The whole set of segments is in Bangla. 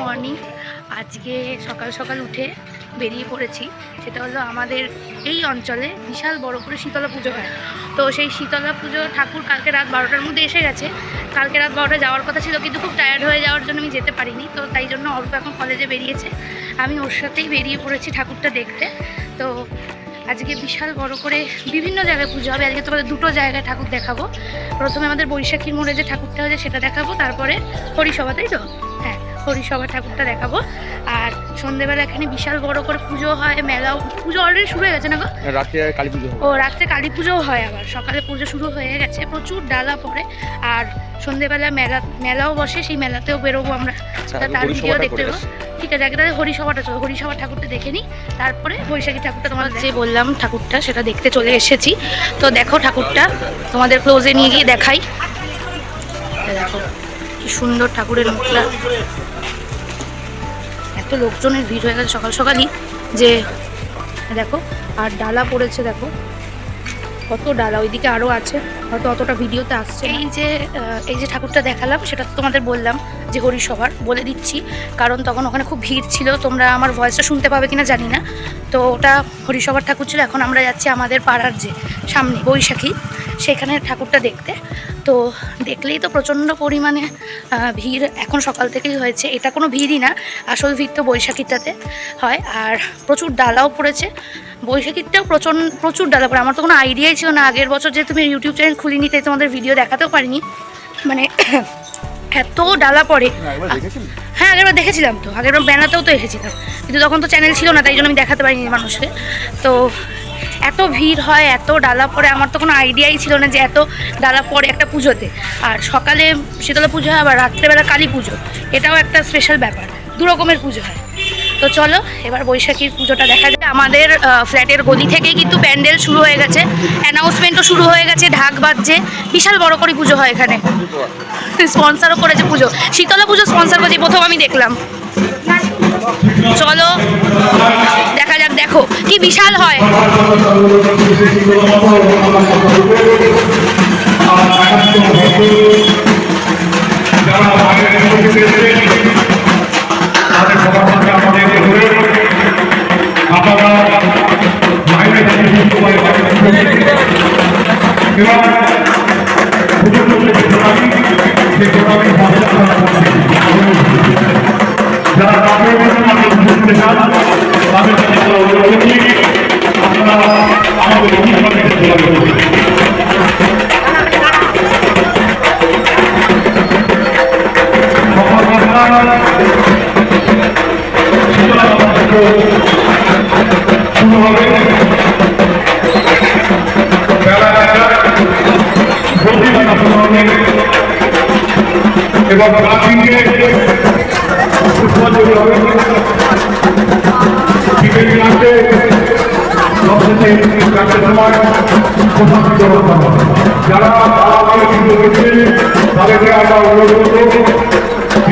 মর্নিং আজকে সকাল সকাল উঠে বেরিয়ে পড়েছি। সেটা হলো আমাদের এই অঞ্চলে বিশাল বড় করে শীতলা পুজো হয়। তো সেই শীতলা পুজো ঠাকুর কালকে রাত বারোটার মধ্যে এসে গেছে। কালকে রাত বারোটা যাওয়ার কথা ছিল কিন্তু খুব টায়ার্ড হয়ে যাওয়ার জন্য আমি যেতে পারিনি। তো তাই জন্য অল্প এখন কলেজে বেরিয়েছে। আমি ওর সাথেই বেরিয়ে পড়েছি ঠাকুরটা দেখতে। তো আজকে বিশাল বড় করে বিভিন্ন জায়গায় পুজো হবে। আজকে তোমাদের দুটো জায়গায় ঠাকুর দেখাবো। প্রথমে আমাদের বৈশাখীর মোড়ে যে ঠাকুরটা হয়েছে সেটা দেখাবো। তারপরে হরিসভা তাই তো? হরিসভা ঠাকুরটা দেখাবো। আর সন্ধেবেলা এখানে বিশাল বড় করে পুজো হয় মেলাও পুজো অলরেডি শুরু হয়ে গেছে না গো? রাত্রে কালী পুজো ও রাত্রে কালী পুজোও হয় আবার। সকালে পুজো শুরু হয়ে গেছে প্রচুর ডালা পড়ে। আর সন্ধেবেলা মেলা মেলাও বসে সেই মেলাতেও বেরোবো আমরা। আচ্ছা, তার ভিডিও দেখতে আসি। ঠিক আছে আগে তাহলে হরিসভাটা চলো। হরিসভা ঠাকুরটা দেখে নিই। তারপরে বৈশাখী ঠাকুরটা তোমার যে বললাম ঠাকুরটা সেটা দেখতে চলে এসেছি। তো দেখো ঠাকুরটা তোমাদের ক্লোজে নিয়ে গিয়ে দেখাই। দেখো কি সুন্দর ঠাকুরের মুখটা। এত লোকজনের ভিড় হয়ে গেছে সকাল সকালই, যে দেখো, আর ডালা পড়েছে, দেখো। কত ডালা, ওইদিকে আরও আছে, হয়তো অতটা ভিডিওতে আসছে এই যে এই যে ঠাকুরটা দেখালাম, সেটা তো তোমাদের বললাম যে হরিসভার, বলে দিচ্ছি। কারণ তখন ওখানে খুব ভিড় ছিল, তোমরা আমার ভয়েসটা শুনতে পাবে কিনা জানি না। তো ওটা হরিসভার ঠাকুর ছিল, এখন আমরা যাচ্ছি আমাদের পাড়ার যে সামনে বৈশাখী। সেখানে ঠাকুরটা দেখতে। তো দেখলেই তো প্রচণ্ড পরিমাণে ভিড় এখন সকাল থেকেই হয়েছে। এটা কোনো ভিড়ই না আসল ভিড় তো বৈশাখীটাতে হয়। আর প্রচুর ডালাও পড়েছে। বৈশাখীরটাও প্রচণ্ড প্রচুর ডালা পড়ে। আমার তো কোনো আইডিয়াই ছিল না। আগের বছর যে তুমি ইউটিউব চ্যানেল খুলিনি তাই তোমাদের ভিডিও দেখাতেও পারিনি। মানে এত ডালা পড়ে। দেখেছিলি? হ্যাঁ আগেরবার দেখেছিলাম তো। আগেরবার বেনাতেও তো এসেছিলাম কিন্তু তখন তো চ্যানেল ছিল না তাই জন্য আমি দেখাতে পারিনি মানুষকে। তো এত ভিড় হয়, এত ডালা পড়ে, আমার তো কোনো আইডিয়াই ছিল না যে এত ডালা পড়ে একটা পুজোতে। আর সকালে শীতলা পুজো হয়, আবার রাত্রেবেলা কালী পুজো। এটাও একটা স্পেশাল ব্যাপার, দু রকমের পুজো হয়। তো চলো, এবার বৈশাখীর পুজোটা দেখা যায় আমাদের ফ্ল্যাটের গলি থেকেই কিন্তু প্যান্ডেল শুরু হয়ে গেছে। অ্যানাউন্সমেন্টও শুরু হয়ে গেছে, ঢাক বাজছে। বিশাল বড় করে পুজো হয় এখানে। স্পন্সারও করেছে পুজো। শীতলা পুজো স্পন্সার করেছে প্রথম আমি দেখলাম। চলো দেখা কি বিশাল হয়। এবং প্রাচীনকে পুষ্পাঞ্জলি হবে বিকেল রাতে সবশেষে হবে। যারা রয়েছেন তাদেরকে আমরা অনুরোধ করব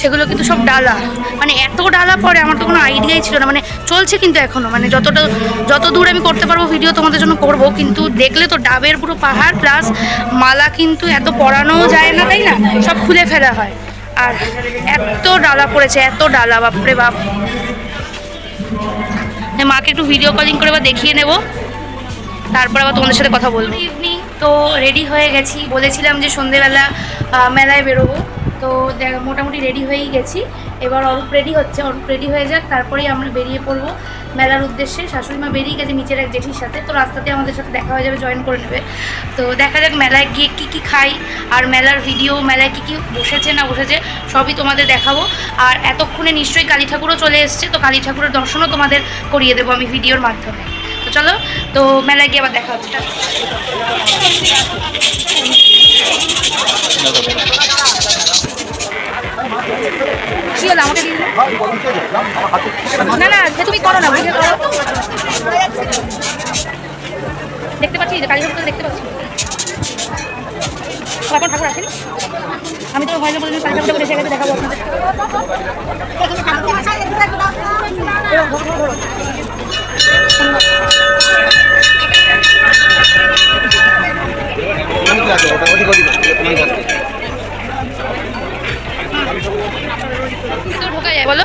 সেগুলো কিন্তু সব ডালা। মানে এত ডালা পড়ে আমার তো কোনো আইডিয়াই ছিল না। মানে চলছে কিন্তু এখনও মানে যতটা, যত দূর আমি করতে পারব ভিডিও তোমাদের জন্য করব, কিন্তু দেখলে তো ডাবের পুরো পাহাড় প্লাস মালা কিন্তু এত পরানোও যায় না, তাই না? সব খুলে ফেলা হয়। আর এত ডালা পড়েছে, এত ডালা, বাপরে বাপ। এই মাকে একটু ভিডিও কলিং করে বা দেখিয়ে নেব। তারপর আবার তোমাদের সাথে কথা বলব। ইভিনিং তো রেডি হয়ে গেছি। বলেছিলাম যে সন্ধেবেলা মেলায় বেরোবো। তো মোটামুটি রেডি হয়েই গেছি। এবার অরূপ রেডি হচ্ছে, অরূপ রেডি হয়ে যাক, তারপরেই আমরা বেরিয়ে পড়ব মেলার উদ্দেশ্যে। শাশুড়ি মা বেরিয়ে গেছে নিচের এক জেঠির সাথে, তো রাস্তাতে আমাদের সাথে দেখা হয়ে যাবে জয়েন করে নেবে। তো দেখা যাক মেলায় গিয়ে কী কী খাই, আর মেলার ভিডিও মেলায় কী কী বসেছে না বসেছে, সবই তোমাদের দেখাবো। আর এতক্ষণে নিশ্চয়ই কালী ঠাকুরও চলে এসছে, তো কালী ঠাকুরের দর্শনও তোমাদের করিয়ে দেবো আমি ভিডিওর মাধ্যমে। তো চলো, তো মেলায় গিয়ে আবার দেখা হচ্ছে। না না তুমি করো না বুঝে করো। দেখতে পাচ্ছি যে দেখতে পাচ্ছি। ঠাকুর আসেনি? আমি তো ভয় বলে কালী ঠাকুর এসে গেছে দেখাবো আপনাদের। ঢোকা যায় বলো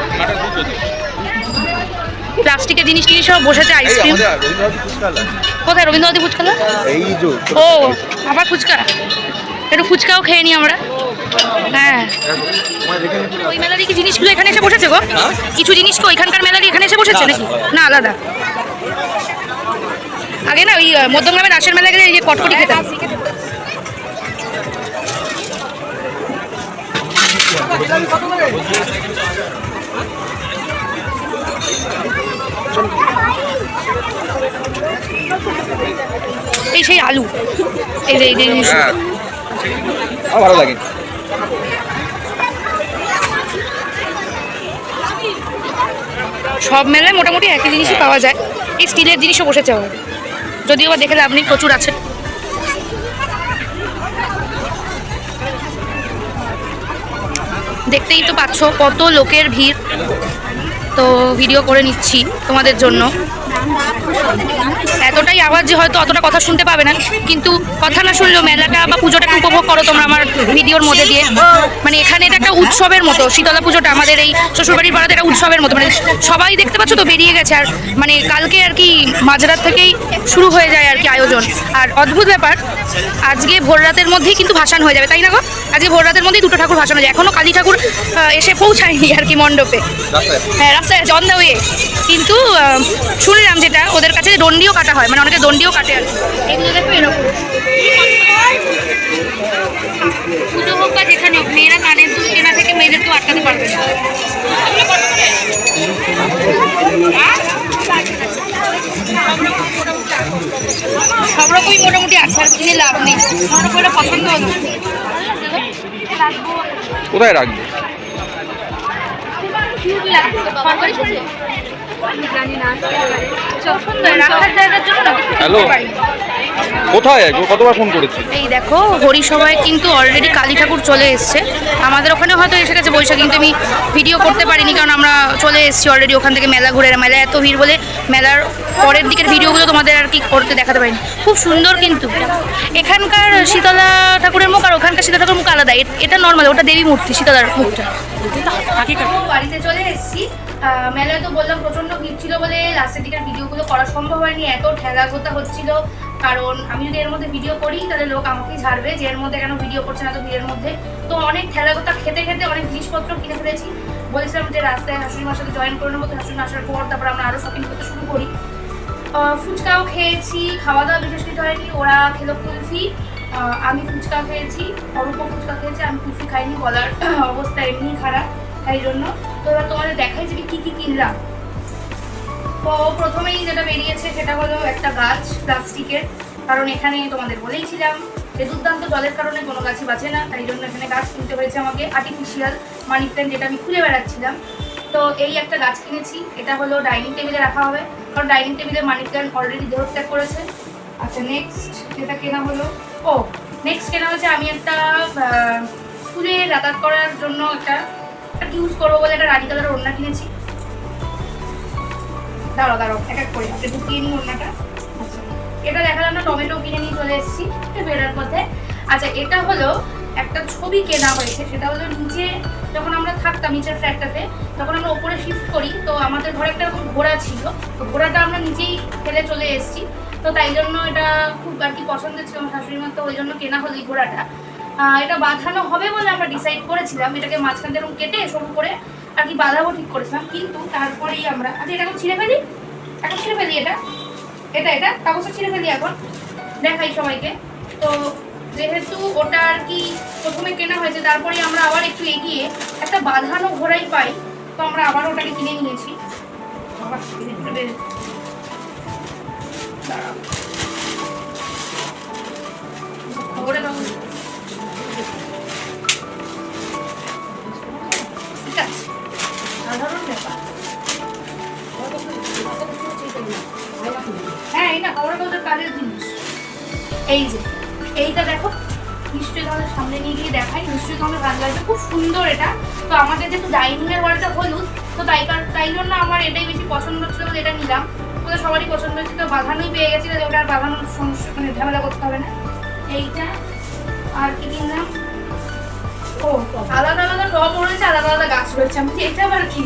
প্লাস্টিকের জিনিস টিনিস সব বসেছে আইসক্রিম কোথায় রবীন্দ্রনাথী ফুচকালো? ও আবার ফুচকা। একটু ফুচকাও খেয়ে নি আমরা। হ্যাঁ। ওই মেলারই কি জিনিসগুলো এখানে এসে বসেছে গো? কিছু জিনিস কি ওইখানকার মেলারই এখানে এসে বসেছে নাকি? না আলাদা। আগে না ওই মধ্যমগ্রামের রাসের মেলা গেলে এই যে কটকটি খেতাম এই সেই আলু। এই যে এই যে জিনিস হ্যাঁ। ভালো লাগে। সব মেলায় মোটামুটি একই জিনিসই পাওয়া যায়। এই স্টিলের জিনিসও বসেছে আবার যদিও বা দেখে লাভ নেই প্রচুর আছে। দেখতেই তো পাচ্ছ কত লোকের ভিড়। তো ভিডিও করে নিচ্ছি তোমাদের জন্য। এতটাই আওয়াজ যে হয়তো অতটা কথা শুনতে পাবে না, কিন্তু কথা না শুনলেও মেলাটা বা পুজোটা উপভোগ করো তোমরা আমার ভিডিওর মধ্যে দিয়ে। মানে এখানে এটা একটা উৎসবের মতো, শীতলা পুজোটা আমাদের এই শ্বশুরবাড়ির পাড়াতে একটা উৎসবের মতো। মানে সবাই দেখতে পাচ্ছ তো বেরিয়ে গেছে, আর মানে কালকে আর কি মাঝরাত থেকেই শুরু হয়ে যায় আর কি আয়োজন। আর অদ্ভুত ব্যাপার, আজকে ভোর রাতের মধ্যেই কিন্তু ভাসান হয়ে যাবে, তাই না গো? আজকে ভোর রাতের মধ্যেই দুটো ঠাকুর ভাসানো যায়। এখনও কালী ঠাকুর এসে পৌঁছায়নি আর কি মণ্ডপে। হ্যাঁ রাস্তায় আছে অন দ্য ওয়ে কিন্তু শুনলাম যেটা ওদের কাছে দণ্ডিও কাটা হয় মানে অনেকে দণ্ডিও কাটে আর কি। এগুলো দেখো এরকম। পুজো হোক বা যেখানে হোক মেয়েরা কানের দুল কেনা থেকে মেয়েদেরকেও আটকাতে পারবে না। সব রকমই মোটামুটি আছে আর কিনে লাভ নেই। আমার ওপরে পছন্দ হলো? কোথায় রাখবে? হ্যালো। কোথায় কতবার ফোন করেছি? এই দেখো হরিসভায় কিন্তু অলরেডি কালী ঠাকুর চলে এসছে। আমাদের ওখানে হয়তো এসে গেছে বৈশাখ কিন্তু আমি ভিডিও করতে পারিনি কারণ আমরা চলে এসেছি অলরেডি ওখান থেকে মেলা ঘুরে। মেলা এত ভিড় বলে মেলার পরের দিকের ভিডিওগুলো তোমাদের আর কি করতে দেখাতে পারিনি। খুব সুন্দর কিন্তু। এখানকার শীতলা ঠাকুরের মুখ আর ওখানকার শীতলা ঠাকুরের মুখ আলাদা। এটা নর্মাল ওটা দেবী মূর্তি শীতলার মুখটা। বাড়িতে চলে এসেছি। মেলায় তো বললাম প্রচণ্ড ভিড় ছিল বলে লাস্টের দিকের ভিডিওগুলো করা সম্ভব হয়নি। এত ঠেলা গোতা হচ্ছিল। কারণ আমি যদি এর মধ্যে ভিডিও করি তাহলে লোক আমাকেই ঝাড়বে যে এর মধ্যে কেন ভিডিও করছে না তো ভিড়ের মধ্যে। তো অনেক ঠেলা গোতা খেতে খেতে অনেক জিনিসপত্র কিনে ফেলেছি। বলেছিলাম যে রাস্তায় শাশুড়ি মার সাথে জয়েন করে নেব তো শাশুড়ি আসার পর তারপর আমরা আরও শপিং করতে শুরু করি। ফুচকাও খেয়েছি খাওয়া দাওয়া বিশেষ কিছু হয়নি ওরা খেলো কুলফি। আমি ফুচকা খেয়েছি অরূপ ফুচকা খেয়েছি, আমি কুলফি খাইনি বলার অবস্থা এমনি খারাপ, তাই জন্য। তো এবার তোমাদের দেখাই যে কি কি কিনলাম। তো প্রথমেই যেটা বেরিয়েছে সেটা হলো একটা গাছ, প্লাস্টিকের, কারণ এখানে তোমাদের বলেইছিলাম যে দুর্দান্ত জলের কারণে কোনো গাছই বাঁচে না, তাই জন্য এখানে গাছ কিনতে হয়েছে আমাকে আর্টিফিশিয়াল মানি প্ল্যান্ট যেটা আমি খুলে বেড়াচ্ছিলাম। তো এই একটা গাছ কিনেছি, এটা হলো ডাইনিং টেবিলে রাখা হবে, কারণ ডাইনিং টেবিলে মানি প্ল্যান্ট অলরেডি দেহত্যাগ করেছে। আচ্ছা নেক্সট যেটা কেনা হলো? ও নেক্সট কেনা হচ্ছে আমি একটা স্কুলে যাতায়াত করার জন্য একটা ইউজ করব বলে একটা রানি কালারের ওড়না কিনেছি। দাঁড়াও দাঁড়াও, এক এক করে আপনি ঢুকিয়ে নিই ওড়নাটা। আচ্ছা এটা দেখালাম না, টমেটো কিনে নিয়ে চলে এসেছি বেরার মধ্যে। আচ্ছা এটা হলো একটা ছবি কেনা হয়েছে, সেটা হলো নিচে যখন আমরা থাকতাম, নিচের ফ্ল্যাটটাতে তখন আমরা ওপরে শিফট করি, তো আমাদের ঘরে একটা ঘোড়া ছিল, তো ঘোড়াটা আমরা নিজেই ফেলে চলে এসেছি। তো তাই জন্য এটা খুব আর কি পছন্দের ছিল আমার শাশুড়ি মার তো ওই জন্য কেনা হলো এই ঘোড়াটা। এটা বাঁধানো হবে বলে আমরা ডিসাইড করেছিলাম, এটাকে মাঝখান থেকে কেটে সরু করে আর কি বাঁধাবো ঠিক করেছিলাম, কিন্তু তারপরেই আমরা আচ্ছা এটা এখন ছিঁড়ে ফেলি? এখন ছিঁড়ে ফেলি এটা? এটা এটা? কাগজটা ছিঁড়ে ফেলি এখন। দেখাই সবাইকে। তো যেহেতু ওটা আর কি প্রথমে কেনা হয়েছে, তারপরে আমরা আবার একটু এগিয়ে একটা বাঁধানো ঘোড়াই পাই, তো আমরা আবার ওটাকে কিনে নিয়েছি। আবার একটু বের- খবরের হ্যাঁ কাগজের জিনিস এই যে এইটা দেখো নিশ্চয়ই তোমাদের সামনে নিয়ে গিয়ে দেখাই নিশ্চয়ই তোমাদের ভালো লাগবে খুব সুন্দর এটা তো আমাদের যেহেতু ডাইনিং এর ওয়ালটা হলুদ, তো তাই তাই জন্য আমার এটাই বেশি পছন্দ ছিল বলে এটা নিলাম। ওদের সবারই পছন্দ হয়েছে তো বাঁধানোই পেয়ে গেছিল যে ওটা আর বাঁধানোর সমস্যা মানে ঝামেলা করতে হবে না। এইটা, আর কি কিনলাম ও, আলাদা আলাদা টপ রয়েছে আলাদা আলাদা গাছ রয়েছে। আমি এটা আবার কি?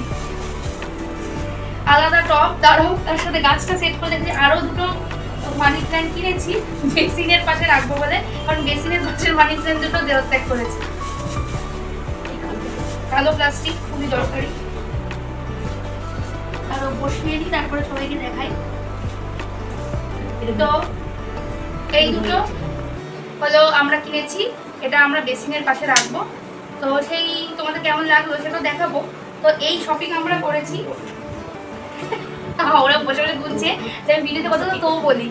আলাদা টপ তারও তার সাথে গাছটা সেট করে দেখছি আরও দুটো মানি প্ল্যান্ট কিনেছি, বেসিনের পাশে রাখব বলে, কারণ বেসিনের পাশের মানি প্ল্যান্ট দুটো দেহত্যাগ করেছে। কালো প্লাস্টিক খুবই দরকারি। আরও বসিয়ে নিই তারপরে সবাইকে দেখাই। তো এই দুটো হলো আমরা কিনেছি, এটা আমরা বেসিনের পাশে রাখব। তো সেই তোমাদের কেমন লাগল সেটা দেখাবো। তো এই শপিং আমরা করেছি। ওরা বসে বসে গুনছে, যে আমি ভিডিওতে কথা তো তবু বলি।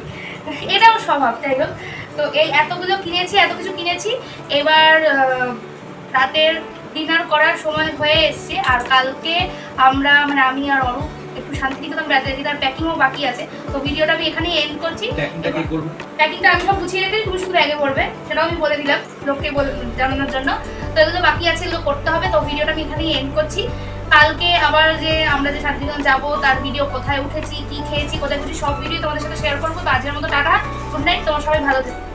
এটাও স্বভাব তাই হোক। তো এই এতগুলো কিনেছি, এত কিছু কিনেছি। এবার রাতের ডিনার করার সময় হয়ে এসছে, আর কালকে আমরা মানে আমি আর অরূপ একটু শান্তিনিকেতন বেড়াতে যাচ্ছি তার প্যাকিংও বাকি আছে। তো ভিডিওটা আমি এখানেই এন্ড করছি। প্যাকিংটা আমি সব গুছিয়ে রেখে তুমি শুধু আগে করবে সেটাও আমি বলে দিলাম লোককে জানানোর জন্য। তো এগুলো বাকি আছে এগুলো করতে হবে। তো ভিডিওটা আমি এখানেই এন্ড করছি। কালকে আবার যে আমরা যে শান্তিনিকেতন যাব তার ভিডিও কোথায় উঠেছি কি খেয়েছি কোথায় ঘুরছি সব ভিডিও তোমাদের সাথে শেয়ার করব। তো আজকের মতো টাটা গুড নাইট তোমার সবাই ভালো থেকো।